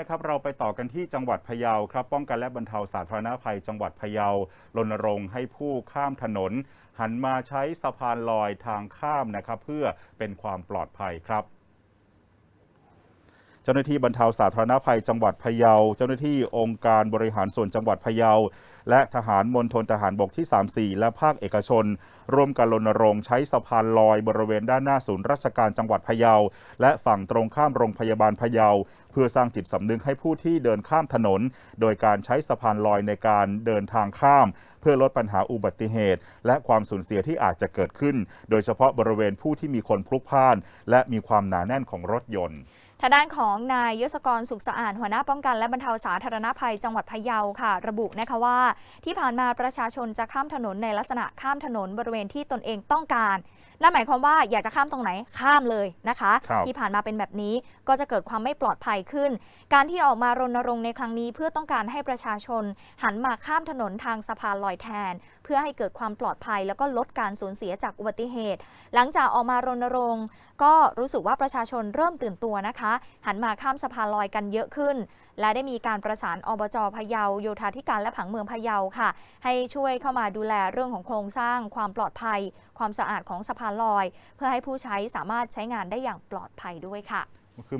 นะครับเราไปต่อกันที่จังหวัดพะเยาครับ ป้องกันและบรรเทาสาธารณภัย จังหวัดพะเยารณรงค์ให้ผู้ข้ามถนน หันมาใช้สะพานลอยทางข้ามนะครับ เพื่อเป็นความปลอดภัยครับ จ้าหน้าที่บรรเทาสาธารณภัยจังหวัดพะเยา เจ้าหน้าที่องค์การบริหารส่วนจังหวัดพะเยา และทหารมณฑลทหารบกที่ 34 และภาคเอกชน ร่วมกันรณรงค์ใช้สะพานลอยบริเวณด้านหน้าศูนย์ราชการจังหวัดพะเยา และฝั่งตรงข้ามโรงพยาบาลพะเยา เพื่อสร้างจิตสำนึกให้ผู้ที่เดินข้ามถนน โดยการใช้สะพานลอยในการเดินทางข้าม เพื่อลดปัญหาอุบัติเหตุ และความสูญเสียที่อาจจะเกิดขึ้น โดยเฉพาะบริเวณผู้ที่มีคนพลุกพล่าน และมีความหนาแน่นของรถยนต์ ทางด้านของนายยศกรสุขสะอาดหัวหน้าป้องกันและบรรเทาสาธารณภัยจังหวัดพะเยาค่ะ ระบุนะคะว่า ที่ผ่านมาประชาชนจะข้ามถนนในลักษณะข้ามถนนบริเวณที่ตนเองต้องการ นั่นหมายความว่าอยากจะข้ามตรงไหนข้ามเลยนะคะ ครับ ที่ผ่านมาเป็นแบบนี้ก็จะเกิดความไม่ปลอดภัยขึ้น การที่ออกมารณรงค์ในครั้งนี้ เพื่อต้องการให้ประชาชน หันมาข้ามถนนทางสะพานลอยแทน เพื่อให้เกิดความปลอดภัย แล้วก็ลดการสูญเสียจากอุบัติเหตุ หลังจากออกมารณรงค์ ก็รู้สึกว่าประชาชนเริ่มตื่นตัวนะคะ หันมาข้ามสะพานลอยกันเยอะขึ้น และได้มีการประสานอบจพะเยาโยธาธิการและผังเมืองพะเยาค่ะ ให้ช่วยเข้ามาดูแลเรื่องของโครงสร้าง ความปลอดภัย ความสะอาดของสะพานลอย เพื่อให้ผู้ใช้สามารถใช้งานได้อย่างปลอดภัยด้วยค่ะ